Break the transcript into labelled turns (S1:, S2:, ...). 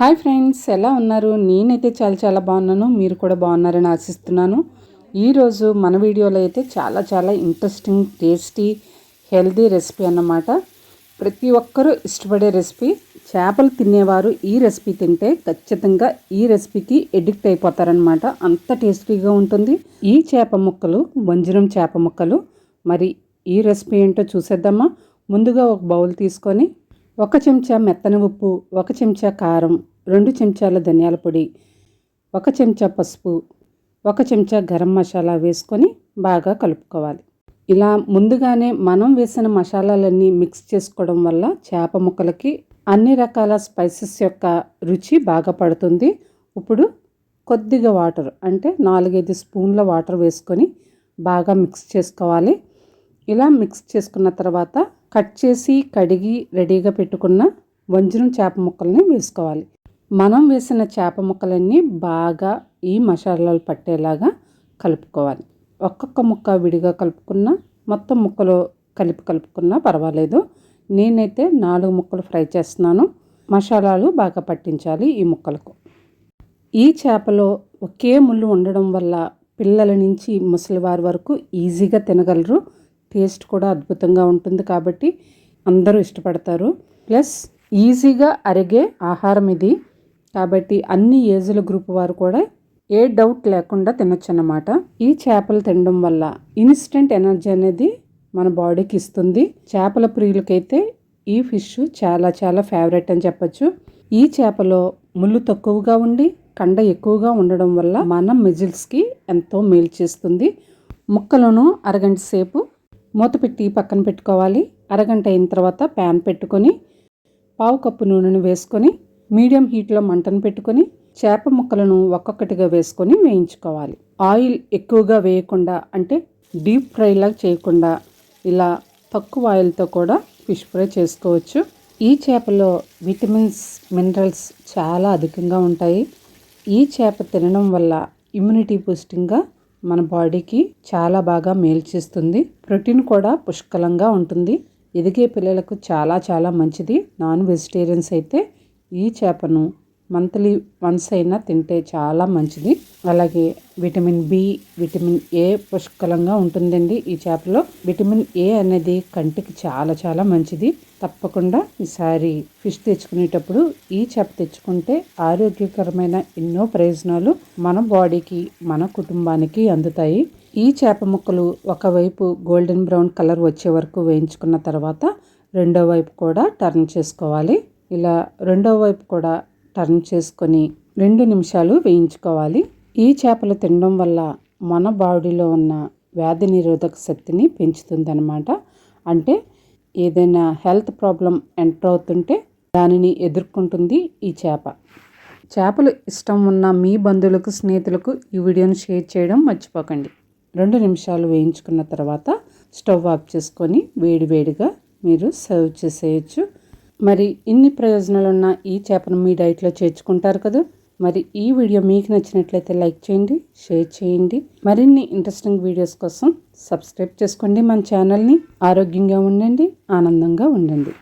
S1: Hi friends ఎలా ఉన్నారు? నేనైతే చాలా చాలా బాగున్నాను. మీరు కూడా బాగున్నారని ఆశిస్తున్నాను. ఈరోజు మన వీడియోలో అయితే చాలా చాలా ఇంట్రెస్టింగ్ టేస్టీ హెల్దీ రెసిపీ అన్నమాట. ప్రతి ఒక్కరూ ఇష్టపడే రెసిపీ చేపలు తినేవారు ఈ రెసిపీ తింటే ఖచ్చితంగా ఈ రెసిపీకి ఎడిక్ట్ అయిపోతారనమాట అంత టేస్టీగా ఉంటుంది. ఈ చేప ముక్కలు వంజరం చేప ముక్కలు మరి ఈ రెసిపీ ఏంటో చూసేద్దామా? ముందుగా ఒక బౌల్ తీసుకొని ఒక చెంచా మెత్తని ఉప్పు ఒక చెంచా కారం రెండు చెంచాల ధనియాల పొడి ఒక చెంచా పసుపు ఒక చెంచా గరం మసాలా వేసుకొని బాగా కలుపుకోవాలి. ఇలా ముందుగానే మనం వేసిన మసాలాలన్నీ మిక్స్ చేసుకోవడం వల్ల చేప ముక్కలకి అన్ని రకాల స్పైసెస్ యొక్క రుచి బాగా పడుతుంది. ఇప్పుడు కొద్దిగా వాటర్ అంటే నాలుగైదు స్పూన్ల వాటర్ వేసుకొని బాగా మిక్స్ చేసుకోవాలి. ఇలా మిక్స్ చేసుకున్న తర్వాత కట్ చేసి కడిగి రెడీగా పెట్టుకున్న వంజరం చేప ముక్కల్ని వేసుకోవాలి. మనం వేసిన చేప ముక్కలన్నీ బాగా ఈ మసాలాలు పట్టేలాగా కలుపుకోవాలి. ఒక్కొక్క ముక్క విడిగా కలుపుకున్న మొత్తం ముక్కలు కలిపి కలుపుకున్నా పర్వాలేదు. నేనైతే నాలుగు ముక్కలు ఫ్రై చేస్తున్నాను. మసాలాలు బాగా పట్టించాలి ఈ ముక్కలకు. ఈ చేపలో ఒకే ముళ్ళు ఉండడం వల్ల పిల్లల నుంచి ముసలివారి వరకు ఈజీగా తినగలరు. టేస్ట్ కూడా అద్భుతంగా ఉంటుంది కాబట్టి అందరూ ఇష్టపడతారు. ప్లస్ ఈజీగా అరిగే ఆహారం ఇది. కాబట్టి అన్ని ఏజ్ల గ్రూప్ వారు కూడా ఏ డౌట్ లేకుండా తినొచ్చు అన్నమాట ఈ చేపలు తినడం వల్ల ఇన్స్టెంట్ ఎనర్జీ అనేది మన బాడీకి ఇస్తుంది. చేపల ప్రియులకైతే ఈ ఫిష్ చాలా చాలా ఫేవరెట్ అని చెప్పచ్చు. ఈ చేపలో ముళ్ళు తక్కువగా ఉండి కండ ఎక్కువగా ఉండడం వల్ల మన మిజిల్స్కి ఎంతో మేలు చేస్తుంది. ముక్కలను అరగంట సేపు మూత పెట్టి పక్కన పెట్టుకోవాలి. అరగంట అయిన తర్వాత ప్యాన్ పెట్టుకొని పావు కప్పు నూనెను వేసుకొని మీడియం హీట్లో మంటను పెట్టుకొని చేప ముక్కలను ఒక్కొక్కటిగా వేసుకొని వేయించుకోవాలి. ఆయిల్ ఎక్కువగా వేయకుండా అంటే డీప్ ఫ్రైలాగా చేయకుండా ఇలా తక్కువ ఆయిల్తో కూడా ఫిష్ ఫ్రై చేసుకోవచ్చు. ఈ చేపలో విటమిన్స్ మినరల్స్ చాలా అధికంగా ఉంటాయి. ఈ చేప తినడం వల్ల ఇమ్యూనిటీ బూస్టింగ్గా మన బాడీకి చాలా బాగా మేలు చేస్తుంది. ప్రోటీన్ కూడా పుష్కలంగా ఉంటుంది. ఎదిగే పిల్లలకు చాలా చాలా మంచిది. నాన్ వెజిటేరియన్స్ అయితే ఈ చేపను మంత్లీ వన్స్ అయినా తింటే చాలా మంచిది. అలాగే విటమిన్ బి విటమిన్ ఏ పుష్కలంగా ఉంటుందండి ఈ చేపలో. విటమిన్ ఏ అనేది కంటికి చాలా చాలా మంచిది. తప్పకుండా ఈసారి ఫిష్ తెచ్చుకునేటప్పుడు ఈ చేప తెచ్చుకుంటే ఆరోగ్యకరమైన ఎన్నో ప్రయోజనాలు మన బాడీకి మన కుటుంబానికి అందుతాయి. ఈ చేప ముక్కలు ఒకవైపు గోల్డెన్ బ్రౌన్ కలర్ వచ్చే వరకు వేయించుకున్న తర్వాత రెండో వైపు కూడా టర్న్ చేసుకోవాలి. ఇలా రెండో వైపు కూడా టర్న్ చేసుకొని రెండు నిమిషాలు వేయించుకోవాలి. ఈ చేపలు తినడం వల్ల మన బాడీలో ఉన్న వ్యాధి నిరోధక శక్తిని పెంచుతుందన్నమాట. అంటే ఏదైనా హెల్త్ ప్రాబ్లం ఎంటర్ అవుతుంటే దానిని ఎదుర్కొంటుంది ఈ చేప. చేపలు ఇష్టం ఉన్న మీ బంధువులకు స్నేహితులకు ఈ వీడియోను షేర్ చేయడం మర్చిపోకండి. రెండు నిమిషాలు వేయించుకున్న తర్వాత స్టవ్ ఆఫ్ చేసుకొని వేడివేడిగా మీరు సర్వ్ చేసేయచ్చు. మరి ఇన్ని ప్రయోజనాలున్న ఈ చేపను మీ డైట్లో చేర్చుకుంటారు కదా. మరి ఈ వీడియో మీకు నచ్చినట్లయితే లైక్ చేయండి షేర్ చేయండి. మరిన్ని ఇంట్రెస్టింగ్ వీడియోస్ కోసం సబ్స్క్రైబ్ చేసుకోండి మన ఛానల్ని. ఆరోగ్యంగా ఉండండి ఆనందంగా ఉండండి.